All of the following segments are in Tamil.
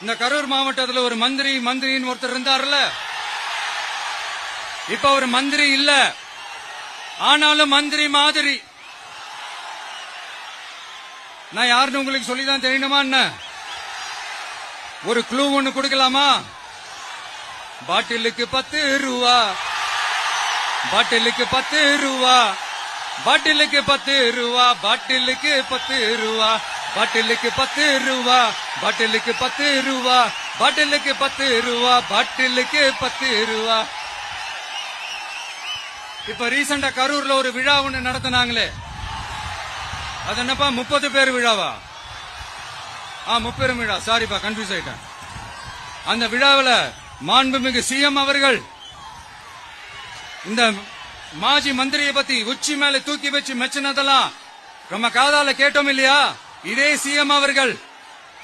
இந்த கரூர் மாவட்டத்தில் ஒரு மந்திரி மந்திரின்னு ஒருத்தர் இருந்தார்ல? இப்ப அவர் மந்திரி இல்ல. ஆனாலும் மந்திரி மாதிரி. நான் யாருன்னு உங்களுக்கு சொல்லிதான் தெரியணுமா என்ன? ஒரு க்ளூ ஒண்ணு கொடுக்கலாமா? பாட்டிலுக்கு பத்து ரூபா பாட்டிலுக்கு பத்து ரூபா பாட்டிலுக்கு பத்து ரூபா பாட்டிலுக்கு பத்து ரூபா பாட்டிலுக்கு பத்து ரூபா பாட்டிலுக்கு பத்து ரூபா பாட்டிலுக்கு பத்து ரூபா பாட்டிலுக்கு பத்து ரூபா இப்ப ரீசெண்டா கரூர்ல ஒரு விழா ஒண்ணு நடத்தினாங்களே. அது என்னப்பா முப்பது பேர் விழாவா? ஆ முப்பெரும் விழா. சாரிப்பா கன்ஃபியூஸ் ஆயிட்டேன். அந்த விழாவில் மாண்புமிகு சிஎம் அவர்கள் இந்த மாஜி மந்திரியை பத்தி உச்சி மேல தூக்கி வச்சு மெச்சினதெல்லாம் நம்ம காதால கேட்டோம் இல்லையா? இதே சிஎம் அவர்கள்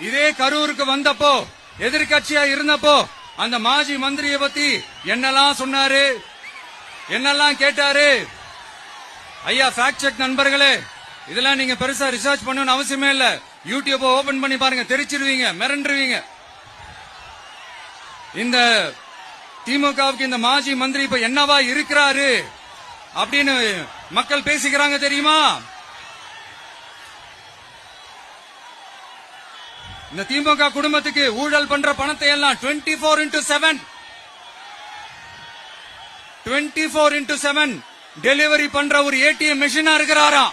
இதே கரூருக்கு வந்தப்போ எதிர்கட்சியா இருந்தப்போ அந்த மாஜி மந்திரியை பத்தி என்னெல்லாம் சொன்னாரு? என்னெல்லாம் கேட்டாரு? ஐயா ஃபேக்ட் செக் நண்பர்களே இதெல்லாம் நீங்க பெருசா ரிசர்ச் பண்ணணும்னு அவசியமே இல்ல. யூடியூப் ஓபன் பண்ணி பாருங்க தெரிச்சிருவீங்க மிரண்டுருவீங்க. இந்த திமுகவுக்கு இந்த மாஜி மந்திரி இப்ப என்னவா இருக்கிறாரு? அப்படின்னு மக்கள் பேசிக்கிறாங்க தெரியுமா? இந்த திமுக குடும்பத்துக்கு ஊழல் பண்ற பணத்தை எல்லாம் twenty four into seven twenty four into seven delivery பண்ற ஒரு ஏடிஎம் மெஷினா இருக்கிறாராம்.